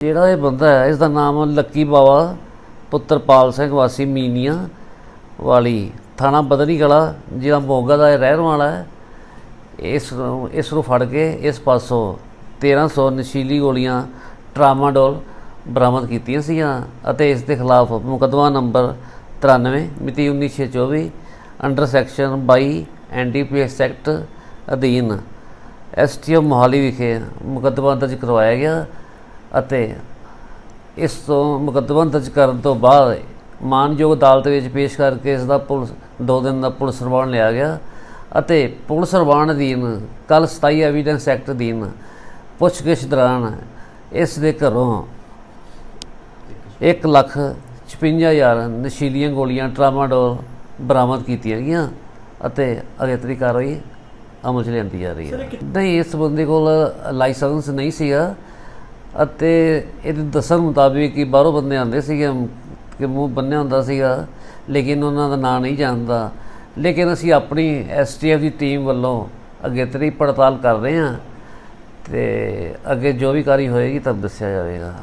ਜਿਹੜਾ ਇਹ ਬੰਦਾ ਹੈ ਇਸ ਦਾ ਨਾਮ ਲੱਕੀ ਬਾਵਾ ਪੁੱਤਰ ਪਾਲ ਸਿੰਘ ਵਾਸੀ ਮੀਨੀਆਂ ਵਾਲੀ, ਥਾਣਾ ਬਦਨੀ ਕਲਾ ਜਿਹੜਾ ਮੋਗਾ ਦਾ ਰਹਿਣ ਵਾਲਾ ਹੈ। ਇਸ ਨੂੰ ਇਸ ਨੂੰ ਫੜ ਕੇ ਇਸ ਪਾਸੋਂ 1300 ਨਸ਼ੀਲੀ ਗੋਲੀਆਂ ਟਰਾਮਾਡੋਲ ਬਰਾਮਦ ਕੀਤੀਆਂ ਸੀਗੀਆਂ ਅਤੇ ਇਸ ਦੇ ਖਿਲਾਫ ਮੁਕੱਦਮਾ ਨੰਬਰ 93 ਮਿਤੀ 19624 ਅੰਡਰ ਸੈਕਸ਼ਨ 22 ਐਨਡੀਪੀਐਸ ਐਕਟ ਅਧੀਨ ਐਸਟੀਓ ਮੋਹਾਲੀ ਵਿਖੇ ਮੁਕੱਦਮਾ ਦਰਜ ਕਰਵਾਇਆ ਗਿਆ। ਅਤੇ ਇਸ ਤੋਂ ਮੁਕੱਦਮਾ ਦਰਜ ਕਰਨ ਤੋਂ ਬਾਅਦ ਮਾਨਯੋਗ ਅਦਾਲਤ ਵਿੱਚ ਪੇਸ਼ ਕਰਕੇ ਇਸ ਦਾ ਪੁਲਿਸ ਦੋ ਦਿਨ ਦਾ ਪੁਲਿਸ ਰਿਮਾਂਡ ਲਿਆ ਗਿਆ ਅਤੇ ਪੁਲਿਸ ਰਿਮਾਂਡ ਅਧੀਨ ਕੱਲ 27 ਐਵੀਡੈਂਸ ਐਕਟ ਅਧੀਨ ਪੁੱਛਗਿੱਛ ਦੌਰਾਨ ਇਸ ਦੇ ਘਰੋਂ 1 ਲੱਖ 55000 ਨਸ਼ੀਲੀਆਂ ਗੋਲੀਆਂ ਟਰਾਮਾਡੋਲ ਬਰਾਮਦ ਕੀਤੀਆਂ ਗਈਆਂ ਅਤੇ ਅਗੇਤਰੀ ਕਾਰਵਾਈ ਅਮਲ 'ਚ ਲਿਆਂਦੀ ਜਾ ਰਹੀ ਹੈ। ਨਹੀਂ ਇਸ ਬੰਦੇ ਕੋਲ ਲਾਇਸੈਂਸ ਨਹੀਂ ਸੀਗਾ। ਅਤੇ ਇਹਦੇ ਦੱਸਣ ਮੁਤਾਬਿਕ ਕਿ ਬਾਹਰੋਂ ਬੰਦੇ ਆਉਂਦੇ ਸੀਗੇ, ਕਿ ਮੂੰਹ ਬੰਨਿਆ ਹੁੰਦਾ ਸੀਗਾ, ਲੇਕਿਨ ਉਹਨਾਂ ਦਾ ਨਾਂ ਨਹੀਂ ਜਾਣਦਾ। ਲੇਕਿਨ ਅਸੀਂ ਆਪਣੀ ਐਸਟੀਐਫ ਦੀ ਟੀਮ ਵੱਲੋਂ ਅਗੇਤਰੀ ਪੜਤਾਲ ਕਰ ਰਹੇ ਹਾਂ, ਤੇ ਅੱਗੇ ਜੋ ਵੀ ਕਾਰੀ ਹੋਏਗੀ ਤੁਹਾਨੂੰ ਦੱਸਿਆ ਜਾਵੇਗਾ।